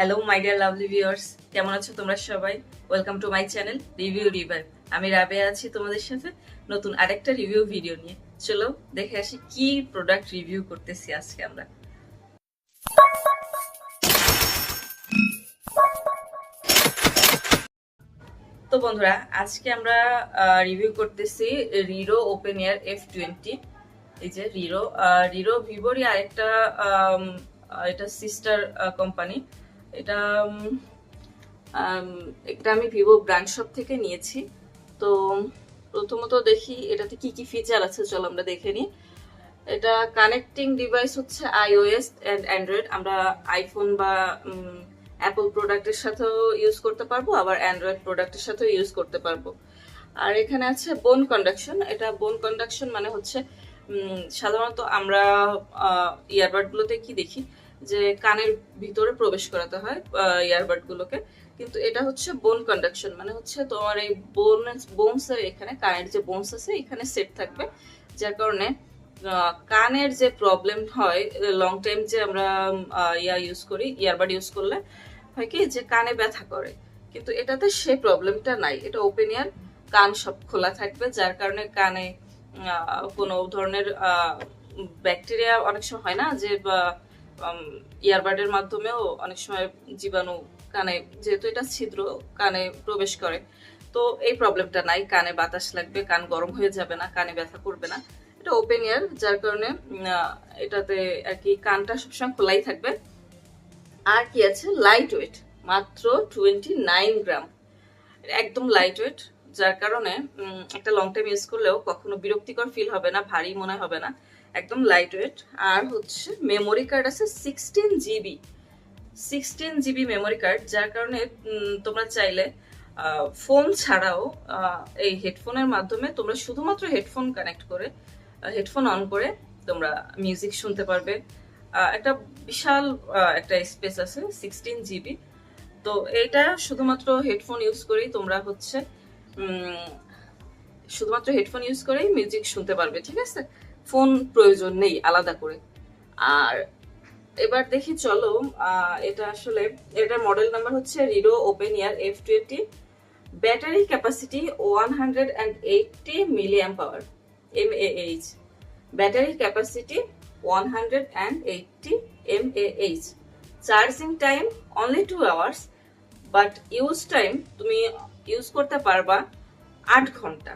Hello my dear lovely viewers কেমন আছো তোমরা সবাই? Welcome to my channel review revive আমি রাবে আছি তোমাদের সাথে নতুন আরেকটা রিভিউ ভিডিও নিয়ে। চলো দেখে আসি কি প্রোডাক্ট রিভিউ করতেছি আজকে আমরা। তো বন্ধুরা, আজকে আমরা রিভিউ করতেছি রিরো ওপেন এয়ার এফ টোয়েন্টি এই যে রিরো রিরো ভিভোরই আরেকটা এটা সিস্টার কোম্পানি এটা এটা আমি ভিভো ব্র্যান্ড শপ থেকে নিয়েছি। তো প্রথমত দেখি এটাতে কি কি ফিচার আছে, চলো আমরা দেখে নিই। এটা কানেক্টিং ডিভাইস হচ্ছে আইওএস অ্যান্ড অ্যান্ড্রয়েড আমরা আইফোন বা অ্যাপল প্রোডাক্টের সাথেও ইউজ করতে পারব, আবার অ্যান্ড্রয়েড প্রোডাক্টের সাথেও ইউজ করতে পারব। আর এখানে আছে বোন কন্ডাকশন এটা বোন কন্ডাকশন মানে হচ্ছে সাধারণত আমরা ইয়ারবাড গুলোতে কি দেখি? যে কানের ভিতরে প্রবেশ করাতে হয় ইয়ারবাড গুলোকে। কিন্তু এটা হচ্ছে বোন কন্ডাকশন মানে হচ্ছে তোমার এই বোন বোনস এখানে, কানের যে বোনস আছে, এখানে সেট থাকবে। যার কারণে কানের যে প্রবলেম হয় লং টাইম যে আমরা ইয়া ইউজ করি ইয়ারবাড ইউজ করলে, হয় কি, যে কানে ব্যথা করে। কিন্তু এটাতে সেই প্রবলেমটা নাই। এটা ওপেন ইয়ার কান সব খোলা থাকবে, যার কারণে কানে কোনো ধরনের ব্যাকটেরিয়া অনেক সময় হয় না যে ইয়ারবাডের মাধ্যমেও অনেক সময় জীবাণু কানে, যেহেতু এটা ছিদ্র, কানে প্রবেশ করে। তো এই প্রবলেমটা নাই, কানে বাতাস লাগবে, কান গরম হয়ে যাবে না, কানে ব্যথা করবে না। এটা ওপেন এয়ার যার কারণে এটাতে আর কি কানটা সবসময় খোলাই থাকবে। আর কি আছে? লাইট ওয়েট মাত্র টোয়েন্টি নাইন গ্রাম একদম লাইট ওয়েট যার কারণে একটা লং টাইম ইউজ করলেও কখনো বিরক্তিকর ফিল হবে না, ভারী মনে হবে না। একদম লাইট ওয়েট আর হচ্ছে মেমোরি কার্ড আছে sixteen GB sixteen GB memory card যার কারণে তোমরা চাইলে ফোন ছাড়াও এই হেডফোনের মাধ্যমে তোমরা শুধুমাত্র হেডফোন কানেক্ট করে হেডফোন অন করে তোমরা মিউজিক শুনতে পারবে। একটা বিশাল একটা স্পেস আছে সিক্সটিন জিবি তো এটা শুধুমাত্র হেডফোন ইউজ করেই তোমরা হচ্ছে শুধুমাত্র হেডফোন ইউজ করেই মিউজিক শুনতে পারবে, ঠিক আছে? ফোন প্রয়োজন নেই, আলাদা করে। আর এবার দেখি, চলো এটা আসলে এটার মডেল নাম্বার হচ্ছে রিডো open ear F twenty battery capacity one hundred and eighty milliamp power M H battery capacity one hundred and eighty M H charging time only two hours but use time তুমি use করতে পারবা আট ঘণ্টা।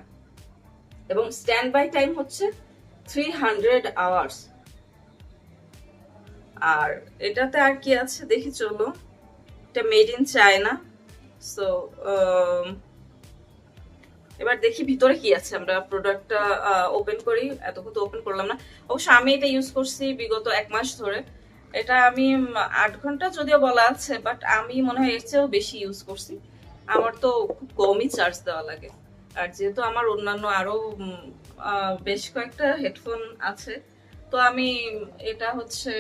এবং stand by time হচ্ছে three hundred hours আর এটাতে আর কি আছে? দেখি চলো। এটা মেড ইন চায়না সো এবার দেখি ভিতরে কি আছে। আমরা প্রোডাক্টটা ওপেন করি। এতক্ষণ তো ওপেন করলাম না। অবশ্য আমি এটা ইউজ করছি বিগত এক মাস ধরে। এটা আমি আট ঘণ্টা যদিও বলা আছে বাট আমি মনে হয় এর চেয়েও বেশি ইউজ করছি। আমার তো খুব কমই চার্জ দেওয়া লাগে। আর যেহেতু আমার অন্যান্য আরও উম, আহ, বেশ কয়েকটা হেডফোন আছে। তো আমি এটা হচ্ছে,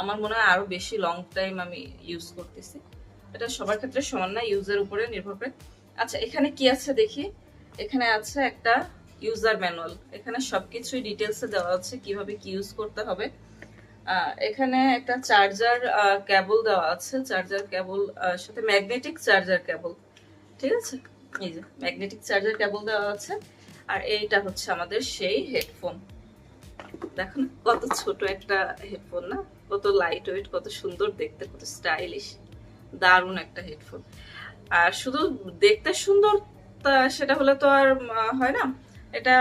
আমার মনে হয় আরও বেশি লং টাইম আমি ইউজ করতেছি। এটা সবার ক্ষেত্রে সমান না ইউজের উপরে নির্ভর করে। আচ্ছা এখানে কি আছে দেখি? এখানে আছে একটা ইউজার ম্যানুয়াল এখানে সবকিছুই ডিটেলসে দেওয়া আছে, কীভাবে কি ইউজ করতে হবে। এখানে একটা চার্জার কেবল দেওয়া আছে। চার্জার কেবল সাথে ম্যাগনেটিক চার্জার কেবল ঠিক আছে? এই যে ম্যাগনেটিক চার্জার কেবল দেওয়া আছে। আর এইটা হচ্ছে আমাদের সেই হেডফোন। দেখো না, কত ছোট একটা হেডফোন না? কত লাইট ওয়েট কত সুন্দর দেখতে, কত স্টাইলিশ দারুণ একটা হেডফোন। আর শুধু দেখতে সুন্দর তা সেটা হলে তো আর হয় না? এটা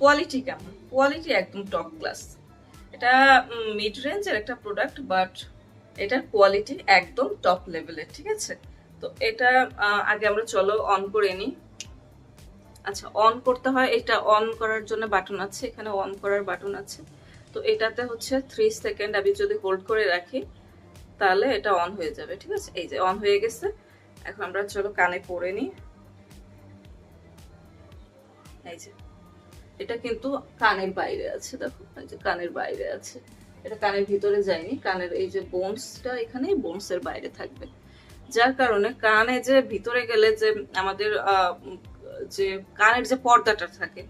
কোয়ালিটি কেমন? কোয়ালিটি একদম টপ ক্লাস এটা মিড রেঞ্জের একটা প্রোডাক্ট বাট এটার কোয়ালিটি একদম টপ লেভেলের ঠিক আছে? তো এটা আগে আমরা চলো অন করে নিই। আচ্ছা অন করতে হয়, এটা অন করার জন্য বাটন আছে, এখানে অন করার বাটন আছে। তো এটাতে হচ্ছে থ্রি সেকেন্ড আমি যদি হোল্ড করে রাখি, তাহলে এটা অন হয়ে যাবে, ঠিক আছে? এই যে অন হয়ে গেছে। এখন আমরা চলো কানে পরে নিই। এই যে, এটা কিন্তু কানের বাইরে আছে, দেখো, এই যে কানের বাইরে আছে। এটা কানের ভিতরে যায়নি, কানের এই যে বোনসটা এখানে বোনসের বাইরে থাকবে। যার কারণে কানে যে ভিতরে গেলে যে আমাদের যে কানের যে পর্দাটা থাকে,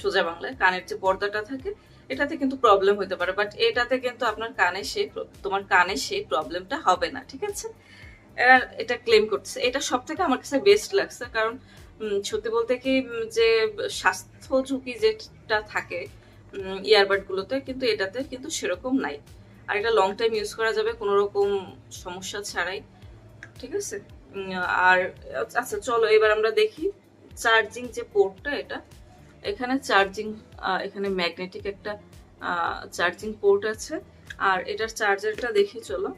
সোজা বাংলায়, কানের যে পর্দাটা থাকে, এটাতে কিন্তু প্রবলেম হতে পারে। বাট এটাতে কিন্তু আপনার কানে সেই তোমার কানে সেই প্রবলেমটা হবে না, ঠিক আছে? এরা এটা ক্লেম করতেছে। এটা সব থেকে আমার কাছে বেস্ট লাগছে, কারণ সত্যি বলতে কি যে স্বাস্থ্য ঝুঁকি যেটা থাকে ইয়ারবাড গুলোতে, কিন্তু এটাতে কিন্তু সেরকম নাই। আর এটা লং টাইম ইউজ করা যাবে, কোনো রকম সমস্যা ছাড়াই, ঠিক আছে? আর আচ্ছা চলো, এবার আমরা দেখি চার্জিং যে পোর্টটা এটা, এখানে চার্জিং এখানে ম্যাগনেটিক একটা চার্জিং পোর্ট আছে। আর এটার চার্জারটা দেখি চলো।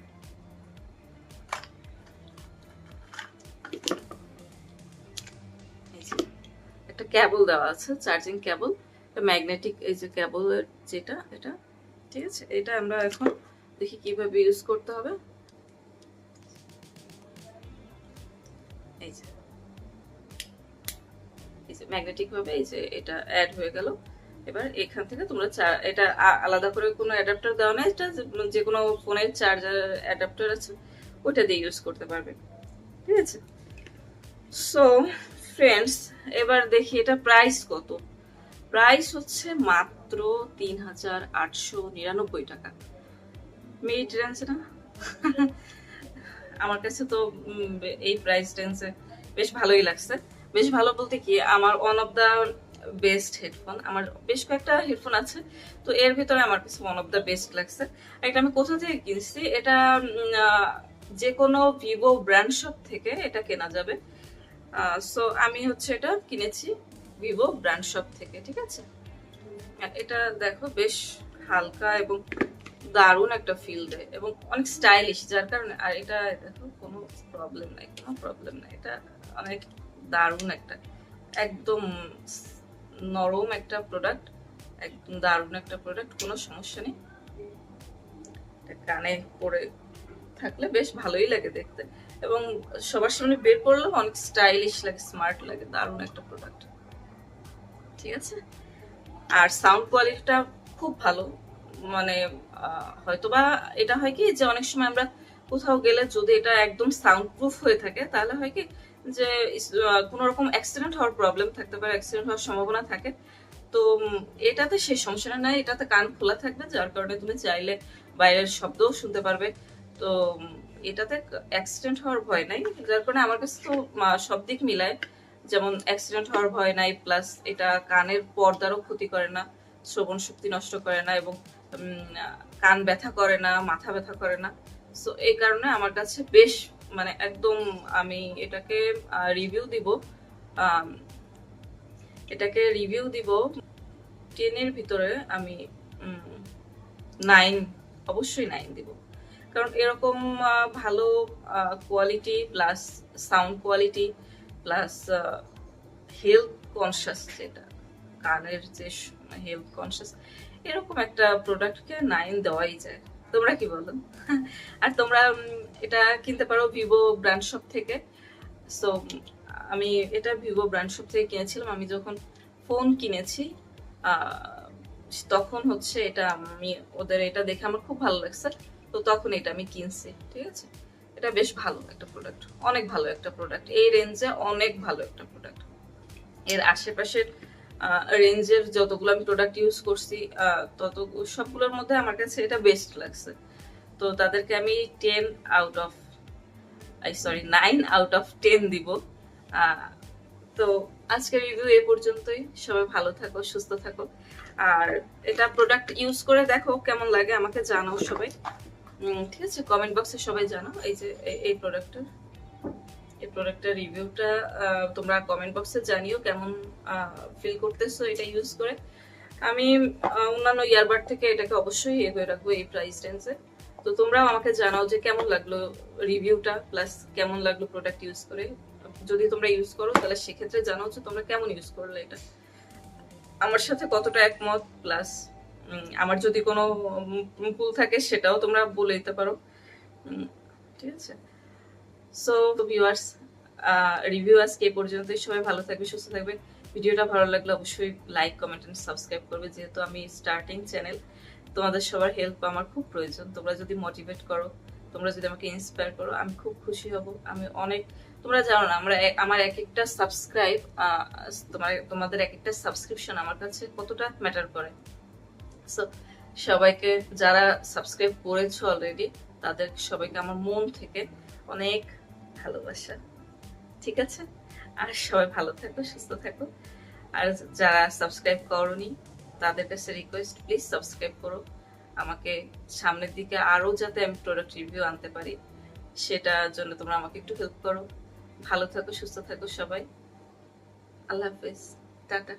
একটা ক্যাবল দেওয়া আছে, চার্জিং ক্যাবল। ম্যাগনেটিক, এই যে ক্যাবলের যেটা, এটা, ঠিক আছে? এটা আমরা এখন দেখি কীভাবে ইউজ করতে হবে। এই যে ম্যাগনেটিক ভাবে এই যে এটা অ্যাড হয়ে গেল। এবার এখান থেকে তোমরা এটা আলাদা করে কোনো অ্যাডাপ্টার দেওয়া নেই এটা যে- যে কোনো ফোনের চার্জার অ্যাডাপ্টার আছে ওটা দিয়ে ইউজ করতে পারবে। ঠিক আছে? সো ফ্রেন্ডস এবার দেখি এটা প্রাইস কত। প্রাইস হচ্ছে মাত্র তিন হাজার আটশো নিরানব্বই টাকা। মিড রেঞ্জ না? আমার কাছে তো এই প্রাইস রেঞ্জে বেশ ভালোই লাগছে। বেশ ভালো বলতে কি, আমার one of the best headphone আমার বেশ কয়েকটা হেডফোন আছে, তো এর ভিতরে আমার কাছে ওয়ান অফ দ্য বেস্ট লাগছে। এটা আমি কোথা থেকে কিনছি, এটা যে কোনো ভিভো ব্র্যান্ড শপ থেকে এটা কেনা যাবে। সো আমি হচ্ছে এটা কিনেছি ভিভো ব্র্যান্ড শপ থেকে, ঠিক আছে? এটা দেখো বেশ হালকা এবং দারুণ একটা ফিল দেয় এবং অনেক স্টাইলিশ যার কারণে, আর এটা দেখো কোনো প্রবলেম নাই, কোনো প্রবলেম নাই, এটা অনেক দারুণ একটা, একদম নরম একটা প্রোডাক্ট একদম দারুণ একটা প্রোডাক্ট কোনো সমস্যা নেই। কানে পরে থাকলে বেশ ভালোই লাগে দেখতে। এবং সবার সামনে বের করলেও অনেক স্টাইলিশ লাগে স্মার্ট লাগে, দারুণ একটা প্রোডাক্ট ঠিক আছে? আর সাউন্ড কোয়ালিটিটা খুব ভালো। মানে হয়তোবা এটা হয় কি যে অনেক সময় আমরা কোথাও গেলে যদি এটা একদম সাউন্ড প্রুফ হয়ে থাকে, তাহলে হয় কি যে কোনো রকম অ্যাক্সিডেন্ট হওয়ার প্রবলেম থাকতে পারে অ্যাক্সিডেন্ট হওয়ার সম্ভাবনা থাকে। তো এটাতে সেই সমস্যাটা নাই, এটাতে কান খোলা থাকবে, যার কারণে তুমি চাইলে বাইরের শব্দও শুনতে পারবে। তো এটাতে অ্যাক্সিডেন্ট হওয়ার ভয় নাই, যার কারণে আমার কাছে তো সব দিক মিলায়। যেমন অ্যাক্সিডেন্ট হওয়ার ভয় নাই প্লাস এটা কানের পর্দারও ক্ষতি করে না, শ্রবণ শক্তি নষ্ট করে না এবং কান ব্যথা করে না, মাথা ব্যথা করে না। সো এই কারণে আমার কাছে বেশ মানে একদম আমি এটাকে রিভিউ দিব এটাকে রিভিউ দিব। টেনের ভিতরে আমি নাইন অবশ্যই নাইন দিব। কারণ এরকম ভালো quality plus sound quality plus health conscious যেটা, কানের যে হেলথ কনসিয়াস এরকম একটা প্রোডাক্টকে নাইন দেওয়াই যায়। তোমরা কি বলো? আর তোমরা এটা কিনতে পারো ভিভো ব্র্যান্ড শপ থেকে। সো আমি এটা ভিভো ব্র্যান্ড শপ থেকে কিনেছিলাম। আমি যখন ফোন কিনেছি তখন হচ্ছে এটা আমি ওদের এটা দেখে আমার খুব ভালো লাগছে। তো তখন এটা আমি কিনছি, ঠিক আছে? এটা বেশ ভালো একটা প্রোডাক্ট অনেক ভালো একটা প্রোডাক্ট এই রেঞ্জে অনেক ভালো একটা প্রোডাক্টের আশেপাশের রেঞ্জের যতগুলো আমি প্রোডাক্ট ইউজ করছি তত সবগুলোর মধ্যে আমার কাছে এটা বেস্ট লাগছে। তো তাদেরকে আমি ten out of I sorry nine out of ten দিব। তো আজকের রিভিউ এ পর্যন্তই। সবাই ভালো থাকো, সুস্থ থাকো। আর এটা প্রোডাক্ট ইউজ করে দেখো কেমন লাগে, আমাকে জানাও সবাই। ঠিক আছে কমেন্ট বক্সে সবাই জানাও এই যে, এই- প্রোডাক্টটা প্রোডাক্টের রিভিউটা তোমরা কমেন্ট বক্সে জানিও কেমন ফিল করতেছো এটা ইউজ করে। আমি অন্যান্য ইয়ারবাড থেকে এটাকে অবশ্যই ইয়ে করে রাখব এই প্রাইস রেঞ্জে তো তোমরাও আমাকে জানাও যে কেমন লাগল রিভিউটা প্লাস কেমন লাগল প্রোডাক্ট ইউজ করে। যদি তোমরা ইউজ করো, তাহলে সেক্ষেত্রে জানাও যে তোমরা কেমন ইউজ করলে এটা। আমার সাথে কতটা একমত প্লাস আমার যদি কোনো ভুল থাকে সেটাও তোমরা বলে দিতে পারো। ঠিক আছে? সো ভিউয়ার্স রিভিউ আজকে এই পর্যন্তই। সবাই ভালো থাকবে, সুস্থ থাকবে। ভিডিওটা ভালো লাগলে অবশ্যই লাইক কমেন্ট এন্ড সাবস্ক্রাইব করবে। যেহেতু আমি স্টার্টিং চ্যানেল তোমাদের সবার হেল্প আমার খুব প্রয়োজন। তোমরা যদি মোটিভেট করো, তোমরা যদি আমাকে ইন্সপায়ার করো, আমি খুব খুশি হব। আমি অনেক, তোমরা জানো না, আমরা আমার এক একটা সাবস্ক্রাইব তোমার, তোমাদের এক একটা সাবস্ক্রিপশন আমার কাছে কতটা ম্যাটার করে। সো সবাইকে যারা সাবস্ক্রাইব করেছ অলরেডি তাদের সবাইকে আমার মন থেকে অনেক ভালোবাসা। ঠিক আছে? আর সবাই ভালো থাকো, সুস্থ থাকো। আর যারা সাবস্ক্রাইব করনি, তাদের কাছে রিকোয়েস্ট প্লিজ সাবস্ক্রাইব করো। আমাকে সামনের দিকে আরও যাতে আমি প্রোডাক্ট রিভিউ আনতে পারি, সেটার জন্য তোমরা আমাকে একটু হেল্প করো। ভালো থাকো, সুস্থ থাকো সবাই। আল্লাহ হাফেজ। টাটা।